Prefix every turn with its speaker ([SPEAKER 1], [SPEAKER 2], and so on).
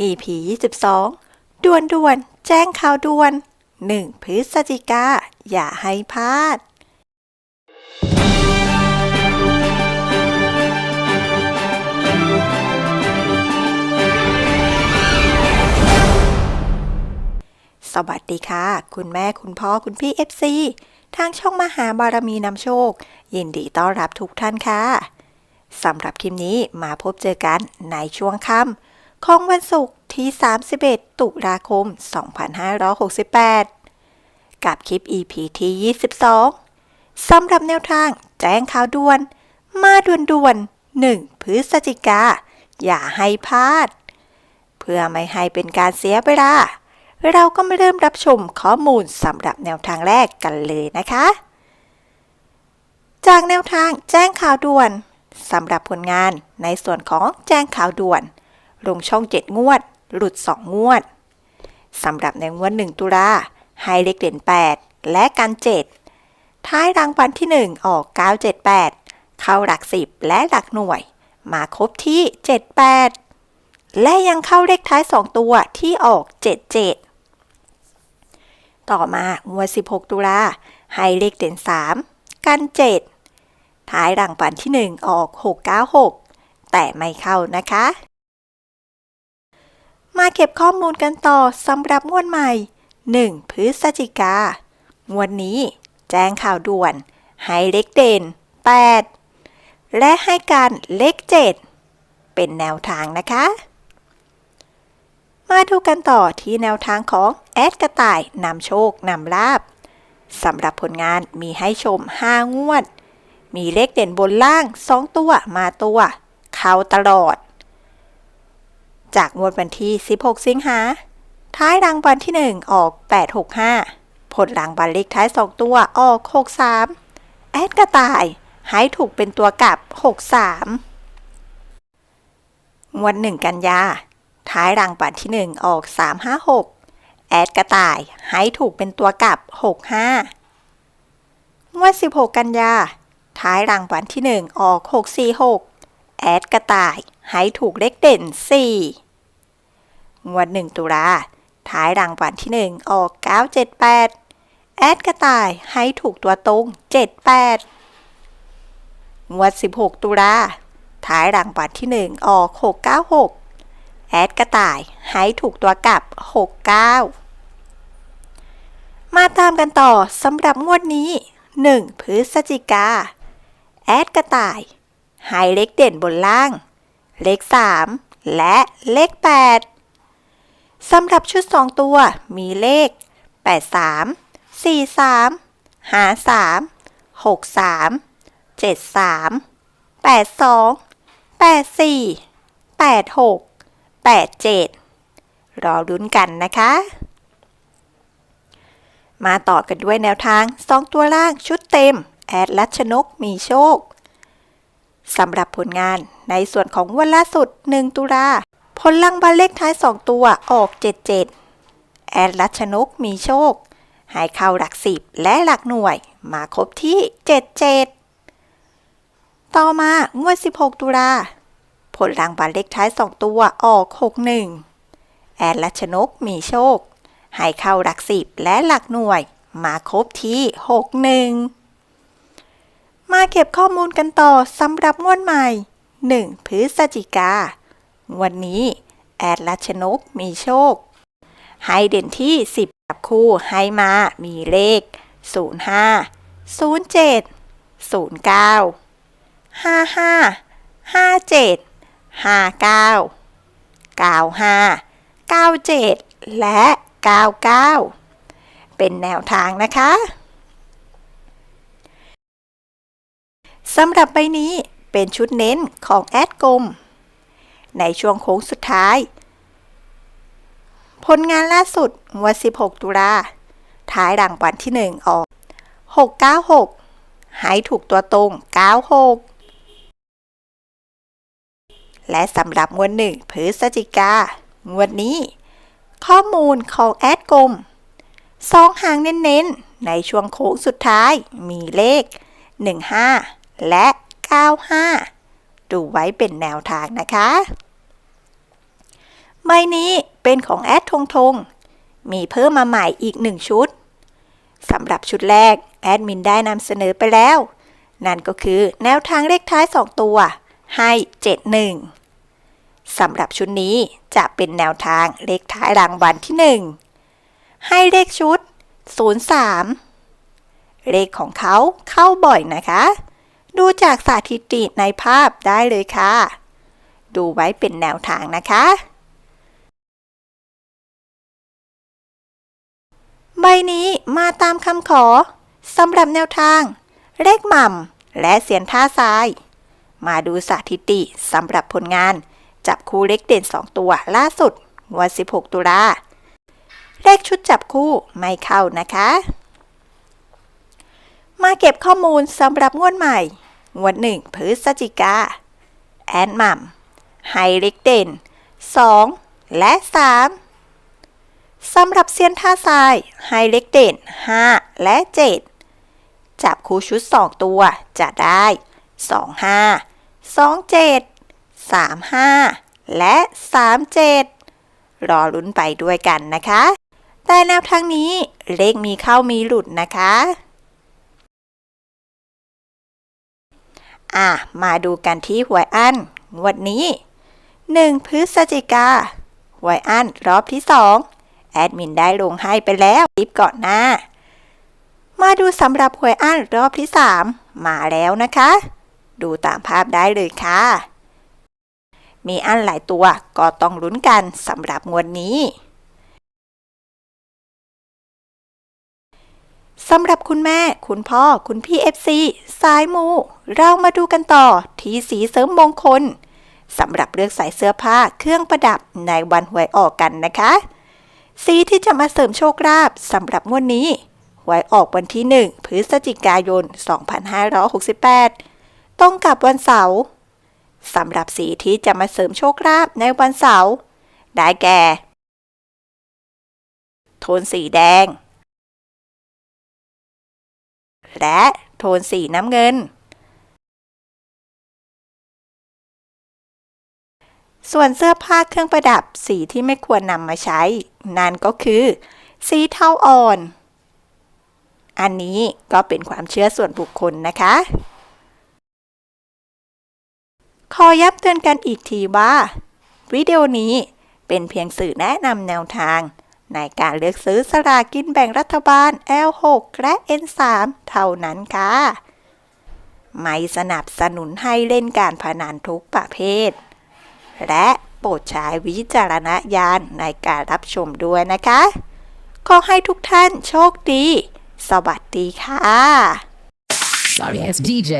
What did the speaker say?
[SPEAKER 1] EP 22 ด่วนด่วน แจ้งข่าวด่วน 1 พฤศจิกา อย่าให้พลาด สวัสดีค่ะ คุณแม่คุณพ่อคุณพี่ FC ทางช่องมหาบารมีนำโชค ยินดีต้อนรับทุกท่านค่ะสำหรับคลิปนี้มาพบเจอกันในช่วงค่ำ ของวันศุกร์ที่ 31 ตุลาคม 2568 กับคลิป EP ที่ 22 สำหรับแนวทางแจ้งข่าวด่วน มาด่วนด่วนๆ 1 พฤศจิกา อย่าให้พลาด เพื่อไม่ให้เป็นการเสียเวลา เราก็มาเริ่มรับชมข้อมูลสำหรับแนวทางแรกกันเลยนะคะ จากแนวทางแจ้งข่าวด่วนสำหรับผลงานในส่วนของแจ้งข่าวด่วน ลงช่อง 7 งวด หลุด 2 งวดสำหรับในงวด 1 ตุลาให้เลขเด่น 8 และกัน7ท้ายรางวัลที่ 1 ออก 978 เข้าหลัก 10 และหลักหน่วย มาครบที่ 78 และยังเข้าเลขท้าย 2 ตัวที่ออก 77 ต่อมางวด 16 ตุลาให้เลขเด่น 3 กัน 7 ท้ายรางวัลที่ 1 ออก 696 แต่ไม่เข้านะคะ มาเก็บข้อมูลกันต่อสำหรับงวดใหม่ 1 พฤศจิกางวดนี้ แจ้งข่าวด่วน ให้เลขเด่น 8 และให้การเลข7เป็นแนวทางนะคะ มาดูกันต่อที่แนวทางของแอดกระต่ายนำโชคนำลาบสำหรับผลงานมีให้ชม 5 งวด มีเลขเด่นบนล่าง 2 ตัวมาตัว เข้าตลอด จากงวดวันที่ 16 สิงหา ท้ายรางวัลที่ 1 ออก 865 ผลรางวัลเลขท้าย 2 ตัวออก 63 แอดกระต่ายให้ถูกเป็นตัวกลับ 63 งวด 1 กันยา ท้ายรางวัลที่ 1 ออก 356 แอดกระต่ายให้ถูกเป็นตัวกลับ 65 งวด 16 กันยา ท้ายรางวัลที่ 1 ออก 646 แอดกระต่ายให้ถูกเลขเด่น 4 งวด1ตุลาท้ายรางวัลที่ 1 ออก 978 แอดกระต่ายให้ถูกตัวตรง 78 งวด 16 ตุลาท้ายรางวัลที่ 1 ออก 696 แอดกระต่ายให้ถูกตัวกลับ 69 มาตามกันต่อสำหรับงวดนี้ 1 พฤศจิกา แอดกระต่ายให้เลขเด่นบนล่าง เลข 3 และเลข 8 สำหรับชุด 2 ตัวมีเลข 83 43 53 63 73 82 84 86 87 รอลุ้นกันนะคะ มาต่อกันด้วยแนวทาง 2 ตัวล่างชุดเต็ม แอดลัชนกมีโชคสำหรับผลงานในส่วนของวันล่าสุด 1 ตุลา ผลลังบัลเลขท้าย 2 ตัวออก 77 แอดลัชนกมีโชคให้เข้าหลัก10และหลักหน่วยมาครบที่ 77 ต่อมางวด 16 ตุลาผลรางวัลเลขท้าย 2 ตัวออก 61 แอดลัชนกมีโชคให้เข้าหลัก10และหลักหน่วย มาครบที่ 61 มาเก็บข้อมูลกันต่อสำหรับงวดใหม่ 1 พฤศจิกา วดนี้แอดลัชนกมีโชคให้เด่นที่ 10 กับคู่ให้มามีเลข 05 07 09 55 57 59 95 97 และ 99 เป็นแนวทางนะคะสำหรับใบนี้เป็นชุดเน้นของแอดกลม ในช่วงโค้งสุดท้าย ผลงานล่าสุดงวด16 ตุลาท้ายรางวัลที่ 1 ออก 696ให้ถูกตัวตรง 96 และสำหรับงวดหนึ่งพฤศจิกางวดนี้ ข้อมูลของแอดกลมสองหางเน้นๆ ในช่วงโค้งสุดท้ายมีเลข 15 และ 95 ดูไว้เป็นแนวทางนะคะ ใบนี้เป็นของแอดทงทง มีเพิ่มมาใหม่อีกหนึ่งชุดสำหรับชุดแรก แอดมินได้นำเสนอไปแล้ว นั่นก็คือแนวทางเลขท้าย 2 ตัว ให้ 71สำหรับชุดนี้จะเป็นแนวทางเลขท้ายรางวัลที่ 1 ให้เลขชุด 03 เลขของเขาเข้าบ่อยนะคะ ดูจากสถิติในภาพได้เลยค่ะ ดูไว้เป็นแนวทางนะคะ ใบนี้มาตามคำขอสำหรับแนวทาง เลขหม่ำและเสียนท่าทราย มาดูสถิติสำหรับผลงาน จับคู่เลขเด่น 2 ตัวล่าสุดวัน 16 ตุลาเลขชุดจับคู่ไม่เข้านะคะ มาเก็บข้อมูลสำหรับงวดใหม่ งวด1พฤศจิกา แอนม่ำไฮเลขเด่น 2 และ 3 สำหรับเซียนท่าทรายไฮเล็กเด่น 5 และ 7 จับคู่ชุด 2 ตัวจะได้ 2 5 2 7 3 5 และ 3 7 รอลุ้นไปด้วยกันนะคะ แต่แนวทางนี้เลขมีเข้ามีหลุดนะคะ อะ มาดูกันที่หวยอันงวดนี้ 1 พฤศจิกาหวยอันรอบที่ 2 แอดมินได้ลงให้ไปแล้วคลิปก่อนหน้า มาดูสำหรับหวยอันรอบที่ 3 มาแล้วนะคะ ดูตามภาพได้เลยค่ะ มีอันหลายตัวก็ต้องลุ้นกันสำหรับงวดนี้ สำหรับคุณแม่ คุณพ่อ คุณพี่ FC สายมู เรามาดูกันต่อ ที่สีเสริมมงคลสำหรับเลือกใส่เสื้อผ้าเครื่องประดับในวันหวยออกกันนะคะ สีที่จะมาเสริมโชคลาภสำหรับงวดนี้หวยออกวันที่ 1 พฤศจิกายน 2568 ตรงกับวันเสาร์สำหรับสีที่จะมาเสริมโชคลาภในวันเสาร์ได้แก่ โทนสีแดง และโทนสีน้ำเงิน ส่วนเสื้อผ้าเครื่องประดับสีที่ไม่ควรนำมาใช้ นั่นก็คือ สีเทาอ่อน อันนี้ก็เป็นความเชื่อส่วนบุคคลนะคะ ขอย้ำเตือนกันอีกทีว่า วิดีโอนี้เป็นเพียงสื่อแนะนำแนวทาง ในการเลือกซื้อสลากินแบ่งรัฐบาล L6 และ N3 เท่านั้นค่ะ ไม่สนับสนุนให้เล่นการพนันทุกประเภท และโปรดใช้วิจารณญาณในการรับชมด้วยนะคะ ขอให้ทุกท่านโชคดี สวัสดีค่ะ
[SPEAKER 2] Sorry ass DJ.